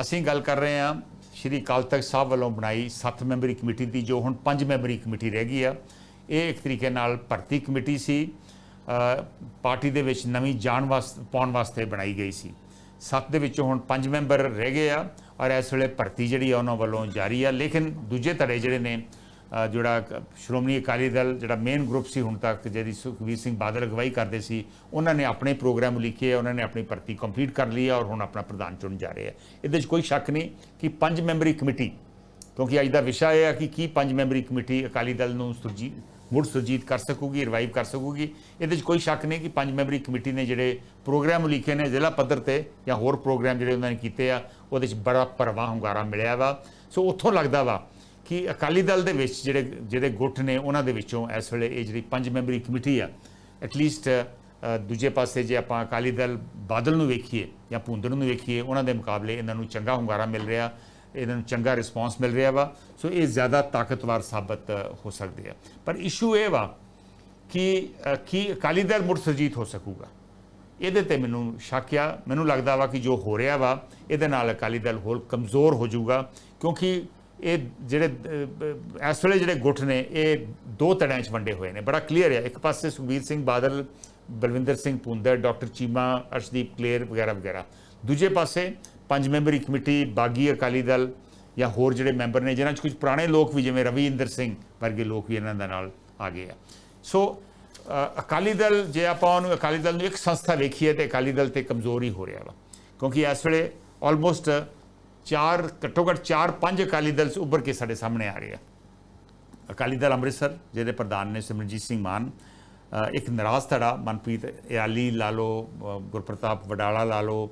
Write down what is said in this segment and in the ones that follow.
ਅਸੀਂ ਗੱਲ ਕਰ ਰਹੇ ਹਾਂ ਸ਼੍ਰੀ ਅਕਾਲ ਤਖਤ ਸਾਹਿਬ ਵੱਲੋਂ ਬਣਾਈ 7 ਮੈਂਬਰੀ ਕਮੇਟੀ ਦੀ, ਜੋ ਹੁਣ 5 ਮੈਂਬਰੀ ਕਮੇਟੀ ਰਹਿ ਗਈ ਆ। ਇਹ ਇੱਕ ਤਰੀਕੇ ਨਾਲ ਭਰਤੀ ਕਮੇਟੀ ਸੀ। ਪਾਰਟੀ ਦੇ ਵਿੱਚ ਨਵੀਂ ਜਾਣ ਵਾਸਤੇ ਪਾਉਣ ਵਾਸਤੇ ਬਣਾਈ ਗਈ ਸੀ। 7 ਦੇ ਵਿੱਚੋਂ ਹੁਣ 5 ਮੈਂਬਰ ਰਹਿ ਗਏ ਆ ਔਰ ਇਸ ਵੇਲੇ ਭਰਤੀ ਜਿਹੜੀ ਆ, ਉਹਨਾਂ ਵੱਲੋਂ ਜਾਰੀ ਆ। ਲੇਕਿਨ ਦੂਜੇ ਧੜੇ ਜਿਹੜੇ ਨੇ ਜਿਹੜਾ ਸ਼੍ਰੋਮਣੀ ਅਕਾਲੀ ਦਲ ਜਿਹੜਾ ਮੇਨ ਗਰੁੱਪ ਸੀ ਹੁਣ ਤੱਕ ਜਿਹਦੀ ਸੁਖਵੀਰ ਸਿੰਘ ਬਾਦਲ ਅਗਵਾਈ ਕਰਦੇ ਸੀ ਉਹਨਾਂ ਨੇ ਆਪਣੇ ਪ੍ਰੋਗਰਾਮ ਲਿਖੇ ਆ, ਉਹਨਾਂ ਨੇ ਆਪਣੀ ਭਰਤੀ ਕੰਪਲੀਟ ਕਰ ਲਈ ਹੈ ਔਰ ਹੁਣ ਆਪਣਾ ਪ੍ਰਧਾਨ ਚੁਣ ਜਾ ਰਹੇ ਆ। ਇਹਦੇ 'ਚ ਕੋਈ ਸ਼ੱਕ ਨਹੀਂ ਕਿ ਪੰਜ ਮੈਂਬਰੀ ਕਮੇਟੀ ਕਿਉਂਕਿ ਅੱਜ ਦਾ ਵਿਸ਼ਾ ਇਹ ਹੈ ਕਿ ਕੀ ਪੰਜ ਮੈਂਬਰੀ ਕਮੇਟੀ ਅਕਾਲੀ ਦਲ ਨੂੰ ਸੁਰਜੀਤ ਮੁੜ ਸੁਰਜੀਤ ਕਰ ਸਕੂਗੀ ਰਿਵਾਈਵ ਕਰ ਸਕੂਗੀ। ਇਹਦੇ 'ਚ ਕੋਈ ਸ਼ੱਕ ਨਹੀਂ ਕਿ ਪੰਜ ਮੈਂਬਰੀ ਕਮੇਟੀ ਨੇ ਜਿਹੜੇ ਪ੍ਰੋਗਰਾਮ ਲਿਖੇ ਨੇ ਜ਼ਿਲ੍ਹਾ ਪੱਧਰ ਤੇ ਜਾਂ ਹੋਰ ਪ੍ਰੋਗਰਾਮ ਜਿਹੜੇ ਉਹਨਾਂ ਨੇ ਕੀਤੇ ਆ ਉਹਦੇ 'ਚ ਬੜਾ ਭਰਵਾਂ ਹੁੰਗਾਰਾ ਮਿਲਿਆ ਵਾ। ਸੋ ਉੱਥੋਂ ਲੱਗਦਾ ਵਾ ਕਿ ਅਕਾਲੀ ਦਲ ਦੇ ਵਿੱਚ ਜਿਹੜੇ ਜਿਹੜੇ ਗੁੱਟ ਨੇ ਉਹਨਾਂ ਦੇ ਵਿੱਚੋਂ ਇਸ ਵੇਲੇ ਇਹ ਜਿਹੜੀ ਪੰਜ ਮੈਂਬਰੀ ਕਮੇਟੀ ਆ ਐਟਲੀਸਟ ਦੂਜੇ ਪਾਸੇ ਜੇ ਆਪਾਂ ਅਕਾਲੀ ਦਲ ਬਾਦਲ ਨੂੰ ਵੇਖੀਏ ਜਾਂ ਭੁੰਦਰ ਨੂੰ ਵੇਖੀਏ, ਉਹਨਾਂ ਦੇ ਮੁਕਾਬਲੇ ਇਹਨਾਂ ਨੂੰ ਚੰਗਾ ਹੁੰਗਾਰਾ ਮਿਲ ਰਿਹਾ, ਇਹਨਾਂ ਨੂੰ ਚੰਗਾ ਰਿਸਪਾਂਸ ਮਿਲ ਰਿਹਾ ਵਾ। ਸੋ ਇਹ ਜ਼ਿਆਦਾ ਤਾਕਤਵਰ ਸਾਬਤ, ਹੋ ਸਕਦੇ ਆ। ਪਰ ਇਸ਼ੂ ਇਹ ਵਾ ਕਿ ਕੀ ਅਕਾਲੀ ਦਲ ਮੁੜ ਸੁਰਜੀਤ ਹੋ ਸਕੂਗਾ। ਇਹਦੇ ਤੇ ਮੈਨੂੰ ਸ਼ੱਕ ਆ। ਮੈਨੂੰ ਲੱਗਦਾ ਵਾ ਕਿ ਜੋ ਹੋ ਰਿਹਾ ਵਾ, ਇਹਦੇ ਨਾਲ ਅਕਾਲੀ ਦਲ ਹੋਰ ਕਮਜ਼ੋਰ ਹੋ ਜਾਊਗਾ, ਕਿਉਂਕਿ ਇਹ ਜਿਹੜੇ ਇਸ ਵੇਲੇ ਜਿਹੜੇ ਗੁੱਟ ਨੇ, ਇਹ ਦੋ ਧੜਿਆਂ 'ਚ ਵੰਡੇ ਹੋਏ ਨੇ। ਬੜਾ ਕਲੀਅਰ ਹੈ। ਇੱਕ ਪਾਸੇ ਸੁਖਬੀਰ ਸਿੰਘ ਬਾਦਲ, ਬਲਵਿੰਦਰ ਸਿੰਘ ਪੁੰਦਰ, ਡਾਕਟਰ ਚੀਮਾ, ਅਰਸ਼ਦੀਪ ਕਲੇਰ ਵਗੈਰਾ ਵਗੈਰਾ। ਦੂਜੇ ਪਾਸੇ ਪੰਜ ਮੈਂਬਰੀ ਕਮੇਟੀ, ਬਾਗੀ ਅਕਾਲੀ ਦਲ ਜਾਂ ਹੋਰ ਜਿਹੜੇ ਮੈਂਬਰ ਨੇ, ਜਿਨ੍ਹਾਂ 'ਚ ਕੁਝ ਪੁਰਾਣੇ ਲੋਕ ਵੀ, ਜਿਵੇਂ ਰਵਿੰਦਰ ਸਿੰਘ ਵਰਗੇ ਲੋਕ ਵੀ ਇਹਨਾਂ ਦੇ ਨਾਲ ਆ ਗਏ ਆ। ਸੋ ਅਕਾਲੀ ਦਲ, ਜੇ ਆਪਾਂ ਉਹਨੂੰ, ਅਕਾਲੀ ਦਲ ਨੂੰ ਇੱਕ ਸੰਸਥਾ ਵੇਖੀਏ ਤੇ ਅਕਾਲੀ ਦਲ ਤੇ ਕਮਜ਼ੋਰ ਹੀ ਹੋ ਰਿਹਾ ਵਾ। ਕਿਉਂਕਿ ਇਸ ਵੇਲੇ ਆਲਮੋਸਟ ਚਾਰ, ਘੱਟੋ ਘੱਟ ਚਾਰ, ਪੰਜ ਅਕਾਲੀ ਦਲ ਉੱਭਰ ਕੇ ਸਾਡੇ ਸਾਹਮਣੇ ਆ ਗਏ ਆ। ਅਕਾਲੀ ਦਲ ਅੰਮ੍ਰਿਤਸਰ, ਜਿਹਦੇ ਪ੍ਰਧਾਨ ਨੇ ਸਿਮਰਨਜੀਤ ਸਿੰਘ ਮਾਨ ਇੱਕ ਨਾਰਾਜ਼ ਧੜਾ, ਮਨਪ੍ਰੀਤ ਇਆਲੀ ਲਾ ਲਓ ਗੁਰਪ੍ਰਤਾਪ ਵਡਾਲਾ ਲਾ ਲਓ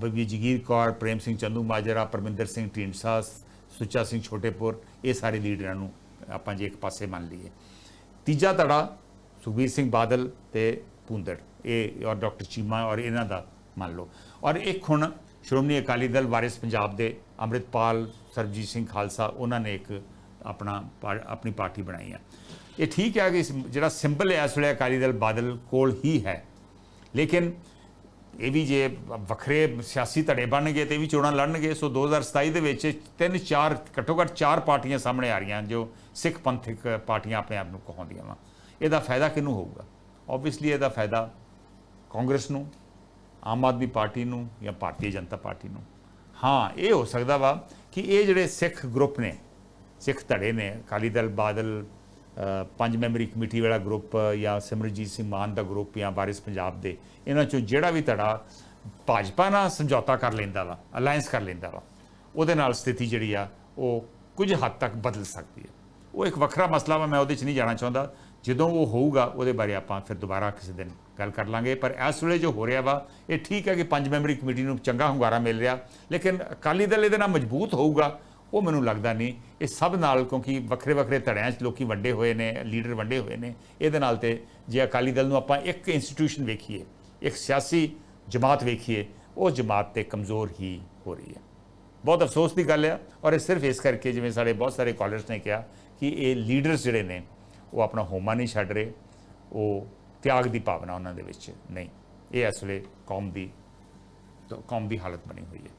ਬੀਬੀ ਜਗੀਰ ਕੌਰ, ਪ੍ਰੇਮ ਸਿੰਘ ਚੰਦੂ ਮਾਜਰਾ, ਪਰਮਿੰਦਰ ਸਿੰਘ ਢੀਂਡਸਾ, ਸੁੱਚਾ ਸਿੰਘ ਛੋਟੇਪੁਰ, ਇਹ ਸਾਰੇ ਲੀਡਰਾਂ ਨੂੰ ਆਪਾਂ ਜੇ ਇੱਕ ਪਾਸੇ ਮੰਨ ਲਈਏ। ਤੀਜਾ ਧੜਾ ਸੁਖਬੀਰ ਸਿੰਘ ਬਾਦਲ ਤੇ ਪੁੰਦੜ ਇਹ ਔਰ ਡਾਕਟਰ ਚੀਮਾ ਔਰ ਇਹਨਾਂ ਦਾ ਮੰਨ ਲਓ। ਔਰ ਇੱਕ ਹੁਣ ਸ਼੍ਰੋਮਣੀ ਅਕਾਲੀ ਦਲ ਵਾਰਿਸ ਪੰਜਾਬ ਦੇ ਅੰਮ੍ਰਿਤਪਾਲ ਸਰਬਜੀਤ ਸਿੰਘ ਖਾਲਸਾ, ਉਹਨਾਂ ਨੇ ਇੱਕ ਆਪਣਾ ਪਾ- ਆਪਣੀ ਪਾਰਟੀ ਬਣਾਈ ਆ। ਇਹ ਠੀਕ ਹੈ ਕਿ ਜਿਹੜਾ ਸਿੰਬਲ ਹੈ, ਇਸ ਵੇਲੇ ਅਕਾਲੀ ਦਲ ਬਾਦਲ ਕੋਲ ਹੀ ਹੈ। ਲੇਕਿਨ ਇਹ ਵੀ ਜੇ ਵੱਖਰੇ ਸਿਆਸੀ ਧੜੇ ਬਣਨਗੇ ਤੇ ਇਹ ਵੀ ਚੋਣਾਂ ਲੜਨਗੇ, ਸੋ 2027 ਦੇ ਵਿੱਚ ਤਿੰਨ ਚਾਰ, ਘੱਟੋ ਘੱਟ ਚਾਰ ਪਾਰਟੀਆਂ ਸਾਹਮਣੇ ਆ ਰਹੀਆਂ ਜੋ ਸਿੱਖ ਪੰਥਕ ਪਾਰਟੀਆਂ ਆਪਣੇ ਆਪ ਨੂੰ ਕਹਾਉਂਦੀਆਂ ਵਾ। ਇਹਦਾ ਫਾਇਦਾ ਕਿਹਨੂੰ ਹੋਊਗਾ? ਆਬਵੀਅਸਲੀ ਇਹਦਾ ਫਾਇਦਾ ਕਾਂਗਰਸ ਨੂੰ ਆਮ ਆਦਮੀ ਪਾਰਟੀ ਨੂੰ ਜਾਂ ਭਾਰਤੀ ਜਨਤਾ ਪਾਰਟੀ ਨੂੰ। ਹਾਂ, ਇਹ ਹੋ ਸਕਦਾ ਵਾ ਕਿ ਇਹ ਜਿਹੜੇ ਸਿੱਖ ਗਰੁੱਪ ਨੇ, ਸਿੱਖ ਧੜੇ ਨੇ, ਅਕਾਲੀ ਦਲ, ਬਾਦਲ ਪੰਜ ਮੈਂਬਰੀ ਕਮੇਟੀ ਵਾਲਾ ਗਰੁੱਪ ਜਾਂ ਸਿਮਰਜੀਤ ਸਿੰਘ ਮਾਨ ਦਾ ਗਰੁੱਪ ਜਾਂ ਵਾਰਿਸ ਪੰਜਾਬ ਦੇ, ਇਹਨਾਂ ਚੋਂ ਜਿਹੜਾ ਵੀ ਧੜਾ ਭਾਜਪਾ ਨਾਲ ਸਮਝੌਤਾ ਕਰ ਲੈਂਦਾ ਵਾ ਅਲਾਈਅੰਸ ਕਰ ਲੈਂਦਾ ਵਾ, ਉਹਦੇ ਨਾਲ ਸਥਿਤੀ ਜਿਹੜੀ ਆ, ਉਹ ਕੁਝ ਹੱਦ ਤੱਕ ਬਦਲ ਸਕਦੀ ਹੈ। ਉਹ ਇੱਕ ਵੱਖਰਾ ਮਸਲਾ ਵਾ, ਮੈਂ ਉਹਦੇ 'ਚ ਨਹੀਂ ਜਾਣਾ ਚਾਹੁੰਦਾ। ਜਦੋਂ ਉਹ ਹੋਊਗਾ, ਉਹਦੇ ਬਾਰੇ ਆਪਾਂ ਫਿਰ ਦੁਬਾਰਾ ਕਿਸੇ ਦਿਨ ਗੱਲ ਕਰ ਲਾਂਗੇ। ਪਰ ਇਸ ਵੇਲੇ ਜੋ ਹੋ ਰਿਹਾ ਵਾ, ਇਹ ਠੀਕ ਹੈ ਕਿ ਪੰਜ ਮੈਂਬਰੀ ਕਮੇਟੀ ਨੂੰ ਚੰਗਾ ਹੁੰਗਾਰਾ ਮਿਲ ਰਿਹਾ, ਲੇਕਿਨ ਅਕਾਲੀ ਦਲ ਇਹਦੇ ਨਾਲ ਮਜ਼ਬੂਤ ਹੋਊਗਾ, ਉਹ ਮੈਨੂੰ ਲੱਗਦਾ ਨਹੀਂ। ਇਹ ਸਭ ਨਾਲ, ਕਿਉਂਕਿ ਵੱਖਰੇ ਵੱਖਰੇ ਧੜਿਆਂ 'ਚ ਲੋਕੀ ਵੰਡੇ ਹੋਏ ਨੇ, ਲੀਡਰ ਵੰਡੇ ਹੋਏ ਨੇ, ਇਹਦੇ ਨਾਲ ਤੇ ਜੇ ਅਕਾਲੀ ਦਲ ਨੂੰ ਆਪਾਂ ਇੱਕ ਇੰਸਟੀਟਿਊਸ਼ਨ ਵੇਖੀਏ, ਇੱਕ ਸਿਆਸੀ ਜਮਾਤ ਵੇਖੀਏ, ਉਹ ਜਮਾਤ ਤੇ ਕਮਜ਼ੋਰ ਹੀ ਹੋ ਰਹੀ ਹੈ। ਬਹੁਤ ਅਫਸੋਸ ਦੀ ਗੱਲ ਹੈ ਔਰ ਇਹ ਸਿਰਫ ਇਸ ਕਰਕੇ ਜਿਵੇਂ ਸਾਡੇ ਬਹੁਤ ਸਾਰੇ ਕਾਲਰਸ ਨੇ ਕਿਹਾ ਕਿ ਇਹ ਲੀਡਰਸ ਜਿਹੜੇ ਨੇ, ਉਹ ਆਪਣਾ ਹੋਮਾ ਨਹੀਂ ਛੱਡ ਰਹੇ, ਉਹ ਤਿਆਗ ਦੀ ਭਾਵਨਾ ਉਹਨਾਂ ਦੇ ਵਿੱਚ ਨਹੀਂ। ਇਹ ਇਸ ਵੇਲੇ ਕੌਮ ਦੀ ਕੌਮ ਦੀ ਹਾਲਤ ਬਣੀ ਹੋਈ ਹੈ।